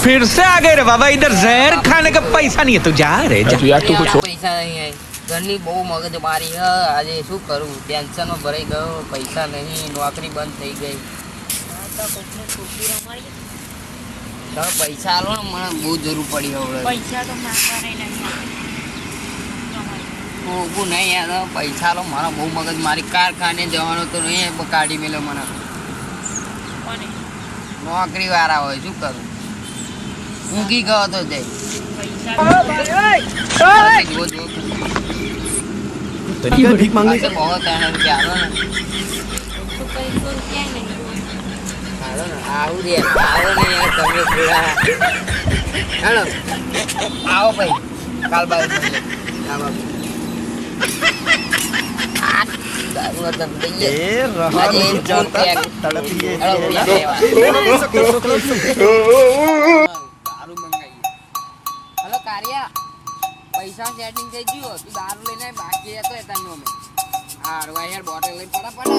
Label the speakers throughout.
Speaker 1: फिर से आ गए रे बाबा इधर जहर खाने का पैसा नहीं है तो जा रे जा
Speaker 2: યાર તું
Speaker 3: યાર,
Speaker 2: કુછ
Speaker 3: પૈસા નહીં આય. ઘરની બહુ મગજ મારી હ આજે શું કરું ટેન્શનમાં ભરાઈ ગયો પૈસા નહીં નોકરી બંધ થઈ ગઈ તમે પૈસા આલો ને મને બહુ જરૂર પડી હવે
Speaker 4: પૈસા તો માગવાના નહીં
Speaker 3: ઊભું નહીં યાર હવે પૈસા આલો મારા બહુ મગજ મારી કારખાને જવાનો તો નહીં એ કાઢી મેલ્યો મને
Speaker 4: કોને
Speaker 3: નોકરી વાળા હોય શું કરું ઊંઘી ગયો તો તે.
Speaker 4: પૈસા
Speaker 3: જો જો
Speaker 2: તરીકા ભીખ માંગી
Speaker 3: પાસે બહુ ત્રણ રૂપિયા આલો ને આવું આવો ને યાર તમે થોડા હેલો આવો ભાઈ કાલ બાદ મળીએ. પૈસા સેટિંગ થઈ ગયું હતું દારૂ લઈને બાકી હતો એ તને અમે. હારવા યાર બોટલ લઈને પડા પડા.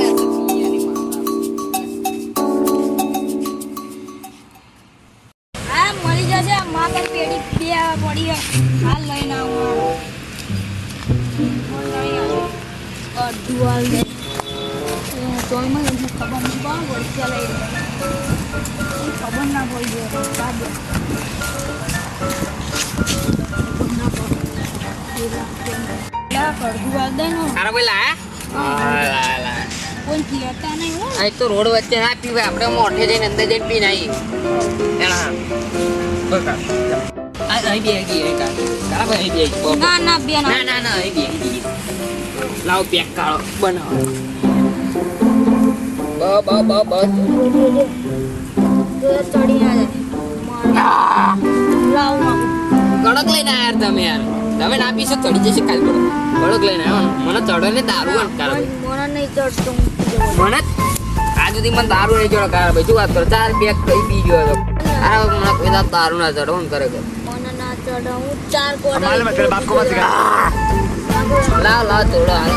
Speaker 4: હા, મળી જશે. આ માગર બે પડી હાલ લઈને આવું ખબર પડે ના પડી ગયો
Speaker 3: તો રોડ વચ્ચે ના આપણે મોઠે જઈને અંદર જઈને પી નાઈ
Speaker 4: ના ના બે
Speaker 3: ના ના ના લાવ પેક બનાવો બ બ બ બ
Speaker 4: ચડી ના લાવ
Speaker 3: કડક લઈને આયા યાર તમે યાર. તમે ના પીશો ચડી જશે કાલ પડો. બળક લઈને આવ્યો મને ચડો ને દારૂ અટકારો
Speaker 4: મને નહીં ચડતો
Speaker 3: મને? આજ સુધી મને દારૂ નહીં ચડો કાર ભાઈ શું વાત કરો? ચાર બેગ કઈ પી ગયો હતો. અરે મને કોઈ દારૂ દારૂ ના ચડો ને કરે
Speaker 4: મને ના ચડો હું ચાર કોડા
Speaker 2: માલ મેં બાપ કો વાત
Speaker 3: લા લા તોડો આ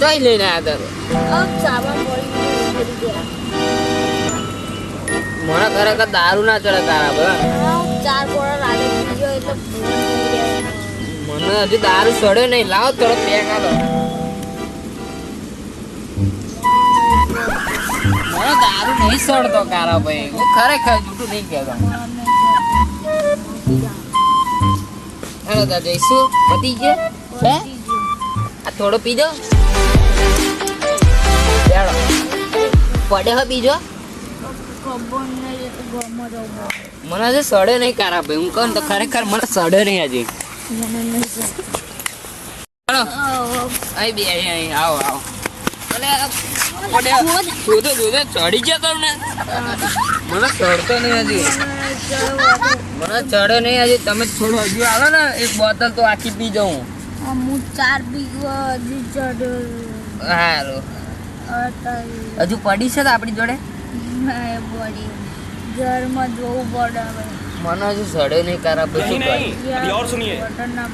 Speaker 3: તોય લઈને આવ્યા તારે
Speaker 4: અબ સાબા બોલી
Speaker 3: મને ખરેખર દારૂ ના ચડે તારા
Speaker 4: બધા ચાર કોડા રાડે પી ગયો એટલે
Speaker 3: મને હજુ દારૂ સડ્યો નહીં. લાવો થોડો બે આલો. મને દારૂ નહીં સડતો કારા ભાઈ. હું ખરેખર જૂઠું નહીં કહેતો. હેલો દા જઈશું. પતી હે? આ થોડો પીજો બેડો. પડે હો બીજો? મને હજુ સડે નહીં કારા ભાઈ. હું કહું તો ખરેખર મને સડે નહીં હજી.
Speaker 4: આવો.
Speaker 3: અહીં બે અહીં આવો આવો. ચડી ગયો તમને મને ચડતો નહીં હજી. મને ચડે નહીં હજી. તમે થોડું હજુ આવો ને. એક બોટલ તો આખી પી જાઉં.
Speaker 4: હું ચાર પીવો હજી ચડે.
Speaker 3: હારું. હજુ પડી છે આપણી જોડે?
Speaker 4: પડી. ઘરમાં જોવું પડે
Speaker 3: મને હજુ સડે નહીં કારાભાઈ શું
Speaker 1: નહીં ઓર સુનિએ.
Speaker 4: બટન ના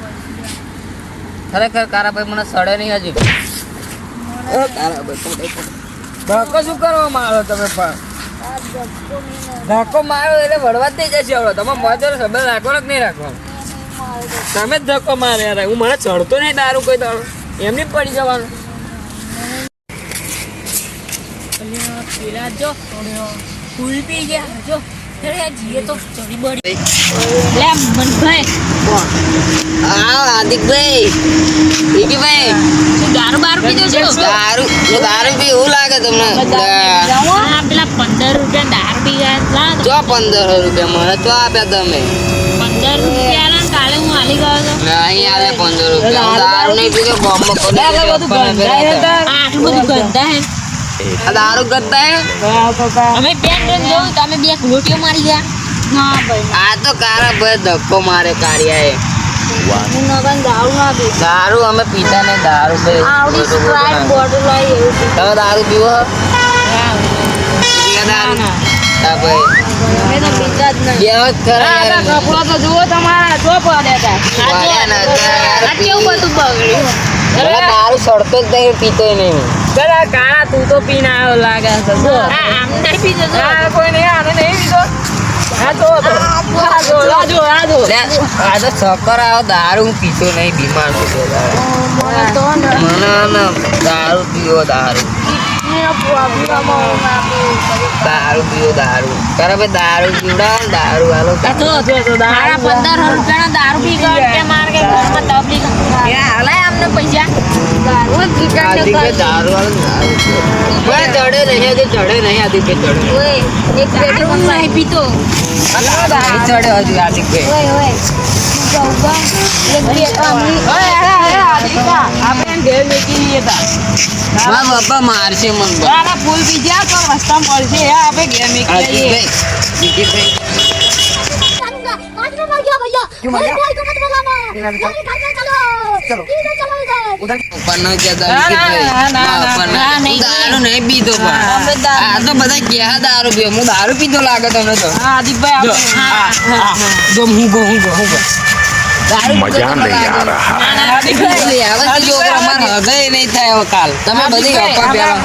Speaker 3: ખરેખર કારાભાઈ મને સડે નહીં હજી. ઓ કારાભાઈ ધક્કો શું કરવા મારો તમે પણ?
Speaker 4: ધક્કો
Speaker 3: મારો. એટલે વળવા જ નહીં જશે હવે. તમે મજો સંબંધ રાખવાનો કે નહીં રાખવાનો તમે જ ધક્કો મારે યાર હું મને ચડતો નહીં દારૂ કોઈ દારૂ એમ નહીં પડી જવાનું.
Speaker 4: પેલા જો ફૂલ પી ગયા. જો જીએ તો ચડી બળી. લે મનભાઈ.
Speaker 3: હા હાર્દિકભાઈ. વિકીભાઈ
Speaker 4: તું દારૂ બાર પીધો છો
Speaker 3: દારૂ દારૂ પી એવું લાગે તમને.
Speaker 4: પેલા પંદર રૂપિયા દારૂ પી ગયા
Speaker 3: પંદર રૂપિયા મને તો આપ્યા તમે.
Speaker 4: પંદર રૂપિયા ના કાલે હું હાલી ગયો હતો.
Speaker 3: અહીં આલે પંદર રૂપિયા. દારૂ નહીં આ
Speaker 4: આ આટલું બધું ગંદા હે
Speaker 3: દારૂ કરતા હે?
Speaker 4: અમે પેન રન જોયું તો અમે બે રોટીઓ મારી ગયા. ના ભાઈ
Speaker 3: આ તો કારા ભાઈ ધક્કો મારે કારિયા એ.
Speaker 4: હું દારૂ
Speaker 3: અમે પીતા ને દારૂ તમે દારૂ પીવો દારૂ.
Speaker 4: તો જુઓ તમારા
Speaker 3: દારૂ સડતો જ નહીં પીતો નહીં.
Speaker 4: પેલા કાળા તું તો પીને આવ્યો લાગે છે જો. આમ નહીં પીધો કોઈ નહીં આને નહીં પીધો
Speaker 3: આ તો. આ જો, આ જો, આ જો. લે, આ તો ચક્કર આવે દારૂ હું પીતો નહીં બીમાર છું
Speaker 4: મને તો ને
Speaker 3: મને ને દારૂ પીવો દારૂ. દારૂ પીવો દારૂ. તારે ભાઈ દારૂ પીવડાવો દારૂ હાલો
Speaker 4: મારા પંદર રૂપિયાનો દારૂ પી ગયો કે મારે કે ઘરમાં તકલીફ હલાય અમને પૈસા દારૂ જ
Speaker 3: દારૂ. ચડે નહીં આજે ચડે નહીં આદિ કે ચડે.
Speaker 4: ઓય એક નહીં પીતો
Speaker 3: ચડે હજુ આદિ કે
Speaker 4: ઓય.
Speaker 3: મારશે મન. તો.
Speaker 2: ફૂલ બીજા તો રસ્તા મળશે આપણે ઘેર નીકળીએ
Speaker 3: ભાઈ. બીજી ભાઈ ઉપર નો કહેતા
Speaker 2: ના,
Speaker 3: વિકી ભાઈ.
Speaker 2: ના, ના,
Speaker 3: મારા ઉપર
Speaker 2: ના,
Speaker 3: ના.
Speaker 2: નહીં.
Speaker 3: હું દારૂ નહીં પીતો પણ
Speaker 2: અમે દારૂ-
Speaker 3: આ તો બધા ક્યાં દારૂ પીવે હું દારૂ પીતો લાગે તમને તો
Speaker 2: હા આદિભાઈ
Speaker 3: જો,
Speaker 2: આપણે
Speaker 3: આ, આ, જો હું ગો હું ગો હું ગો દારૂ પીતો
Speaker 5: મજા
Speaker 3: તમને
Speaker 5: નહીં આ
Speaker 3: લાગે.
Speaker 5: રહા
Speaker 3: આદિભાઈ, હવે તો જો અમારે હૃદય નહીં થાય હવે કાલ તમે બધી અપા પેલા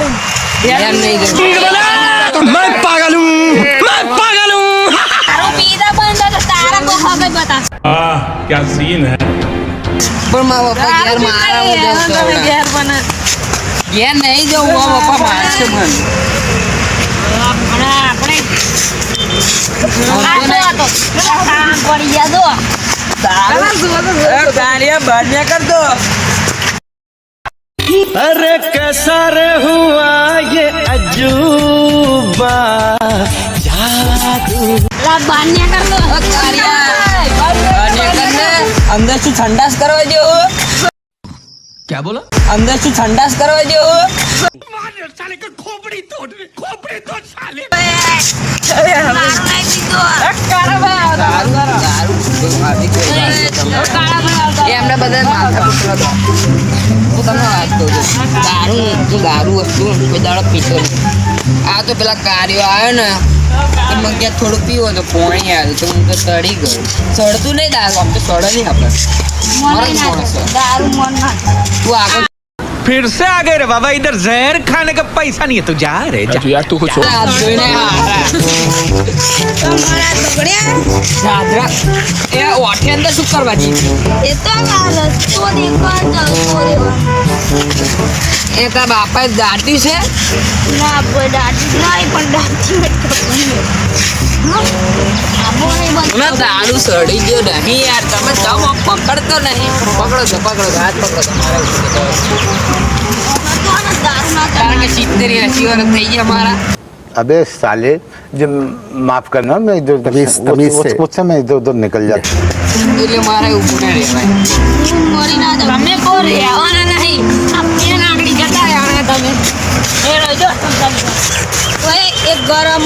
Speaker 3: એમ નહીં કરતા.
Speaker 5: मैं पागल हूँ मैं पागल क्या सीन है
Speaker 3: પણ મારા પપ્પા ઘેર મારે હું જઉં તો
Speaker 2: તમે
Speaker 3: હમણાં.
Speaker 2: ઘેર બને
Speaker 3: ઘેર નહીં જવું મારા પપ્પા મારશે મને
Speaker 2: આપણે આપણે
Speaker 3: આમ તો નહીં.
Speaker 4: તો કામ પડી ગયા તો
Speaker 2: ગાડીયા બહાર ના કરતો
Speaker 1: अरे कैसा रे हुआ ये अजूबा
Speaker 4: લા
Speaker 3: અંદરથી ઠંડાસ કરવા જેવો
Speaker 1: ક્યાં
Speaker 3: બોલો? અંદરથી ઠંડાસ કરવા જેવો
Speaker 4: ખોપડી તોડ
Speaker 3: ખોપડી તોડ સાલે. ગઈ તમને.
Speaker 4: કાળા ભાઈ
Speaker 3: એ એમને બધા માથા પકડો તો હું તમને વાત કહું છું દારૂ હું દારૂ વસ્તુ કોઈ દાડો પીતો નહીં આ તો પેલા કાર્યો આવ્યો ને તો મને ક્યાં થોડું પીવો તો પોણી આવ્યું તો હું તો સડી ગયું સડતું નહીં દારૂ આમ તો સડે નહીં આપણે
Speaker 4: મને ના
Speaker 3: માણસો.
Speaker 4: દારૂ મન ના
Speaker 3: તું આગળ
Speaker 1: फिर से आ गए रे बाबा इधर जहर खाने का पैसा नहीं है तो जा रे जा
Speaker 5: यार तू कुछ
Speaker 3: હાથ ધોઈને આ. દાદરા એ ઓઠે અંદર શું કરવા જઈએ
Speaker 4: એ તો વાત તો દેખવા જાવ
Speaker 3: એ તારા બાપાએ દાટ્યું છે?
Speaker 4: ના કોઈ દાટી નહીં પણ દાટી
Speaker 3: દારૂ સડી ગયો નહીં યાર. તમે જમ પકડતો નહીં. પકડો છો પકડો હાથ પકડો છો મારા ઉપર તો.
Speaker 4: તો ને
Speaker 3: કારણ કે સિત્તેર એસી વર્ષ થઈ ગયા મારા.
Speaker 6: अबे साले जब माफ करना मैं इधर उधर
Speaker 7: तमीज-
Speaker 6: उस-
Speaker 7: तमीज
Speaker 6: उस-
Speaker 7: से।
Speaker 6: उस समय इधर उधर निकल जाता
Speaker 3: એટલે મારે ઊભું ના રહેવાય
Speaker 4: હું મરી ના જાઉં તમે કો રહેવાના નહીં આ પેન આગળી જતા રહેવાના તમે એ રહેજો ઓય એક ગરમ